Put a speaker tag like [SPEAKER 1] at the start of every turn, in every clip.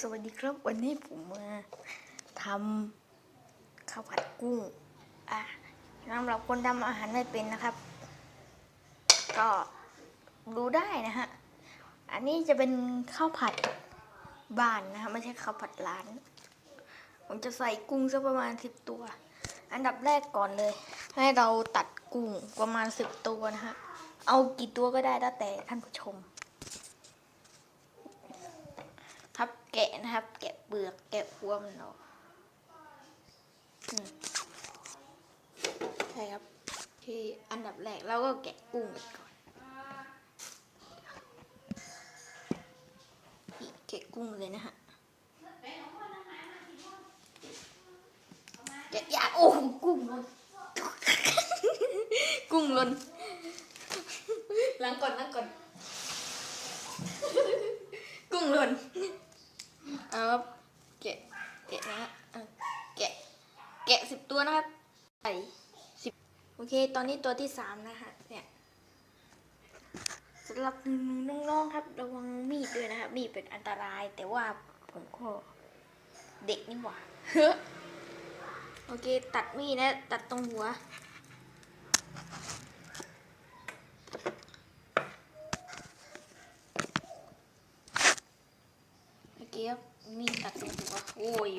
[SPEAKER 1] สวัสดีครับ วันนี้ผมมาทำข้าวผัดกุ้ง อะสำหรับคนทำอาหารไม่เป็นนะครับ ก็ดูได้นะฮะ อันนี้จะเป็นข้าวผัดบ้านนะฮะไม่ใช่ข้าวผัดร้าน ผมจะใส่กุ้งสักประมาณสิบตัว อันดับแรกก่อนเลย ให้เราตัดกุ้งประมาณสิบตัวนะฮะ เอากี่ตัวก็ได้แล้วแต่ท่านผู้ชม ครับ แกะนะครับ แกะเปลือกแกะหัวมันออกใช่ครับ ที่อันดับแรกเราก็แกะกุ้งกันก่อนแกะกุ้งเลยนะฮะแกะยาโอ้กุ้งลนกุ้งลนล้างก่อนล้างก่อน กุ้งลน เอาแกะแกะนะฮะเอาแกะแกะสิบตัวนะครับใส่สิบโอเค ตอนนี้ตัวที่สามนะฮะเนี่ยสำหรับน้องๆครับระวังมีดด้วยนะครับมีดเป็นอันตราย แต่ว่าผมก็เด็กนี่หว่าโอเค ตัดมีดนะ ตัดตรงหัว โอเครับมีตัดตรงหัวโอ้ย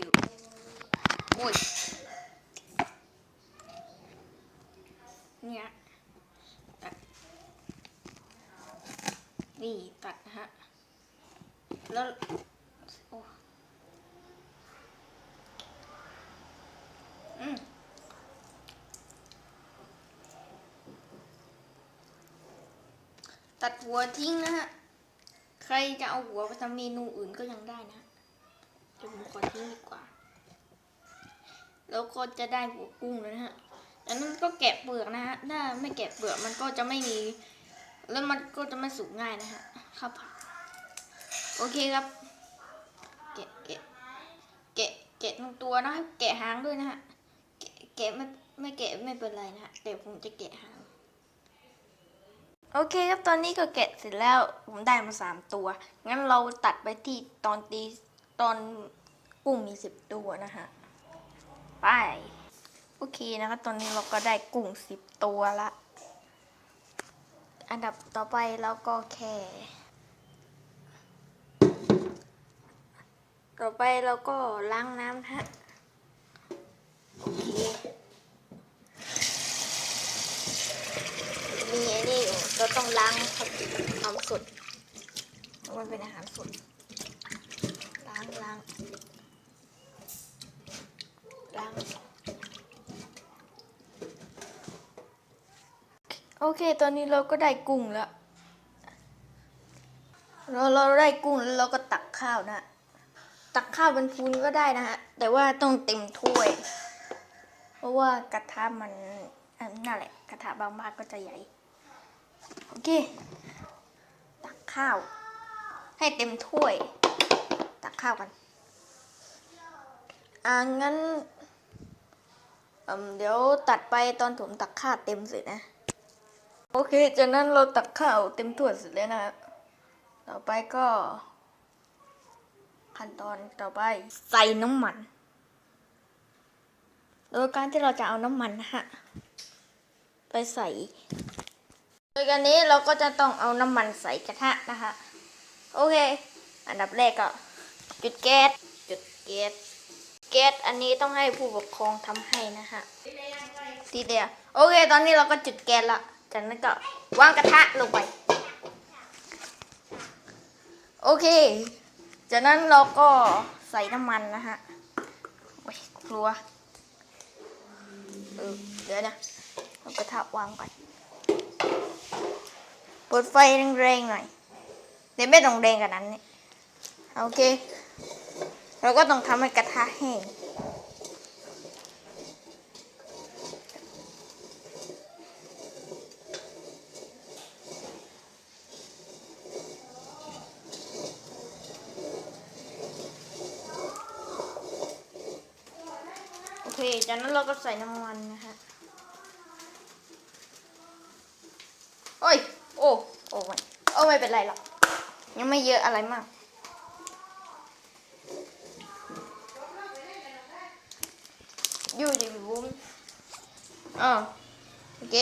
[SPEAKER 1] โอ้ยเนี่ยตัดนี่ตัดนะฮะแล้วโอ้อืมตัดหัวทิ้งนะฮะ ใครจะเอาหัวไปทำเมนูอื่นก็ยังได้นะเดี๋ยวผมขอทิ้งดีกว่า แล้วก็จะได้หัวกุ้งแล้วนะฮะแล้วนั้นก็แกะเปลือกนะฮะ ถ้าไม่แกะเปลือกมันก็จะไม่มี แล้วมันก็จะไม่สุกง่ายนะฮะข้าวผัดโอเคครับ แกะแกะแกะแกะทั้งตัวนะแกะหางด้วยนะฮะ แกะแกะไม่ไม่แกะไม่เป็นไรนะฮะแต่ผมจะแกะหาง โอเคครับตอนนี้ก็แกะเสร็จแล้วผมได้มาสามตัว งั้นเราตัดไปที่ตอนตีตอนกุ้งมีสิบตัวนะฮะ ไป โอเคนะครับตอนนี้เราก็ได้กุ้งสิบตัวละ อันดับต่อไปเราก็แค่ ต่อไปเราก็ล้างน้ำฮะ โอเค มีไอ้นี่อยู่ เราต้องล้างครับเอาสดเพราะมันเป็นอาหารสด ล้างล้างล้างโอเค ตอนนี้เราก็ได้กุ้งแล้ว เราเราได้กุ้งแล้วเราก็ตักข้าวนะ ตักข้าวเป็นพูนก็ได้นะฮะ แต่ว่าต้องเต็มถ้วย เพราะว่ากระทะมันนั่นแหละ กระทะบางบ้านก็จะใหญ่ โอเค ตักข้าว ให้เต็มถ้วย ตักข้าวกัน อ่างั้นเเดี๋ยวตัดไปตอนผมตักข้าวเต็มเสร็จนะ โอเค จากนั้นเราตักข้าวเต็มถ้วยเสร็จแล้วนะฮะต่อไปก็ ขั้นตอนต่อไปใส่น้ำมัน โดยการที่เราจะเอาน้ำมันนะฮะ ไปใส่ โดยการนี้เราก็จะต้องเอาน้ำมันใส่กระทะนะคะ โอเค อันดับแรกก็จุดแก๊สจุดแก๊สแก๊สอันนี้ต้องให้ผู้ปกครองทำให้นะฮะทีเดียวโอเค ตอนนี้เราก็จุดแก๊สละจากนั้นก็วางกระทะลงไป โอเค จากนั้นเราก็ใส่น้ำมันนะฮะโอ้ยกลัวเออเดี๋ยวนะเอากระทะวางก่อน ปิดไฟแรงๆหน่อยเดี๋ยวไม่ต้องแรงกันนั้นนี่โอเค เราก็ต้องทำให้กระทะแห้งโอเค จากนั้นเราก็ใส่น้ำมันนะฮะ ไม่เป็นไรหรอก ยังไม่เยอะอะไรมาก อยู่ดิบุ้มอ๋อโอเค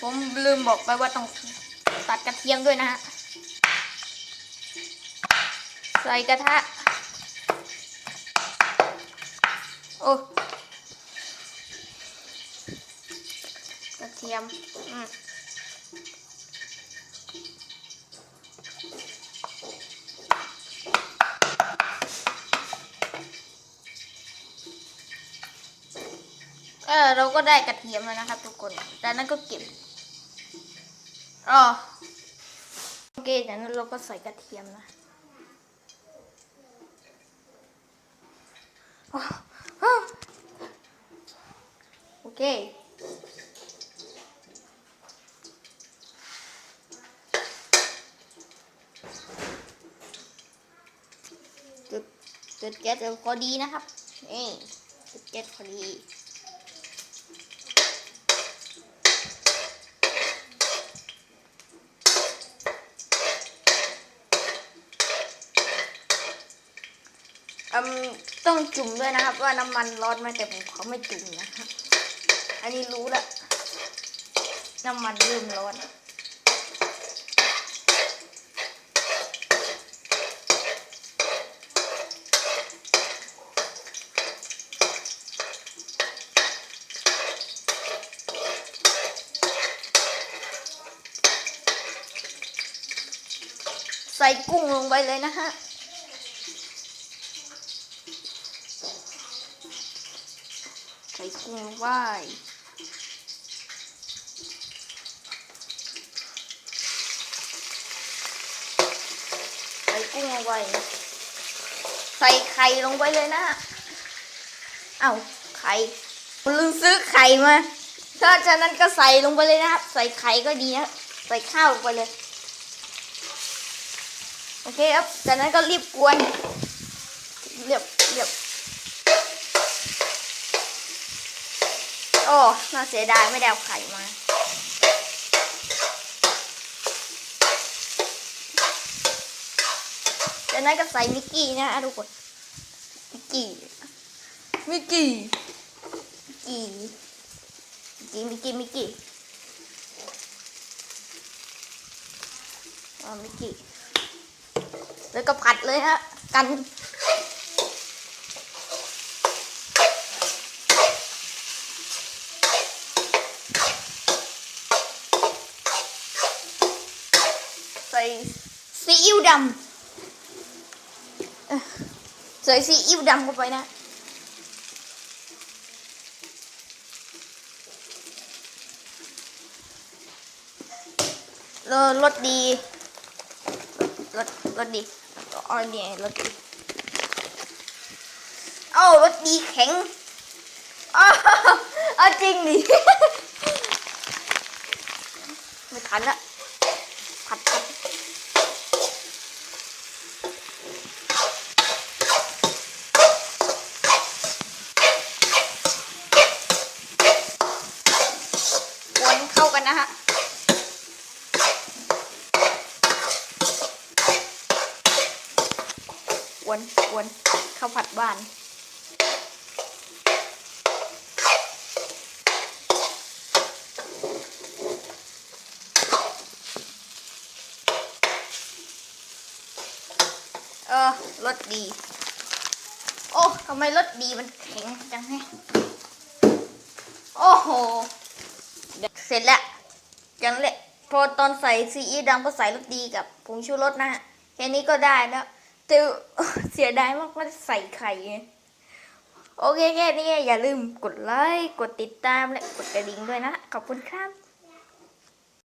[SPEAKER 1] ผมลืมบอกไปว่าต้องตัดกระเทียมด้วยนะฮะ ใส่กระทะ โอ้กระเทียม อืม เออเราก็ได้กระเทียมแล้วนะครับทุกคนจากนั้นก็เก็บอ๋อโอเคจากนั้นเราก็ใส่กระเทียมนะอ้าวอ้าวโอเคจุดจุดแก๊สพอดีนะครับนี่จุดแก๊สพอดี ต้องจุ่มด้วยนะครับ ว่าน้ำมันร้อนไหมแต่ผมเขาไม่จุ่มนะครับอันนี้รู้ละน้ำมันเริ่มร้อนใส่กุ้งลงไปเลยนะฮะ ส่กุ้งลงไปใส่กุ้งลงไปใส่ไข่ลงไปเลยนะ เอ้าไข่ลืมซื้อไข่มา ถ้าฉะนั้นก็ใส่ลงไปเลยนะครับ ใส่ไข่ก็ดีนะใส่ข้าวลงไปเลย โอเคครับ จากนั้นก็รีบกวนเรียบเรียบ โอ้น่าเสียดายไม่ได้เอาไข่มา จากนั้นก็ใส่มิกกี้นะทุกคน มิกกี้ มิกกี้ มิกกี้ มิกกี้ มิกกี้มิกกี้อ่ามิกกี้แล้วก็ผัดเลยฮะ กัน ใส่ซีอิ๊วดำเอ่อใส่ซีอิ๊วดำเข้าไปนะรสรสดีรสรสดีอ๋อเนี่ยรสดีเอ้ารสดีแข็งอ้าวเอาจริงดิไม่ทันละผัดผัดวนเข้ากันนะฮะ วนวนข้าวผัดบ้านเออรสดี โอ้ทำไมรสดีมันแข็งจังไงโอ้โห เสร็จแล้วยังเละพอตอนใส่ซีอิ๊วดำก็ใส่รสดีกับผงชูรสนะฮะแค่นี้ก็ได้แล้ว แต่เสียดายมากว่าใส่ไข่ไงโอเคแค่นี้อย่าลืมกดไลค์กดติดตามและกดกระดิ่งด้วยนะ ขอบคุณครับ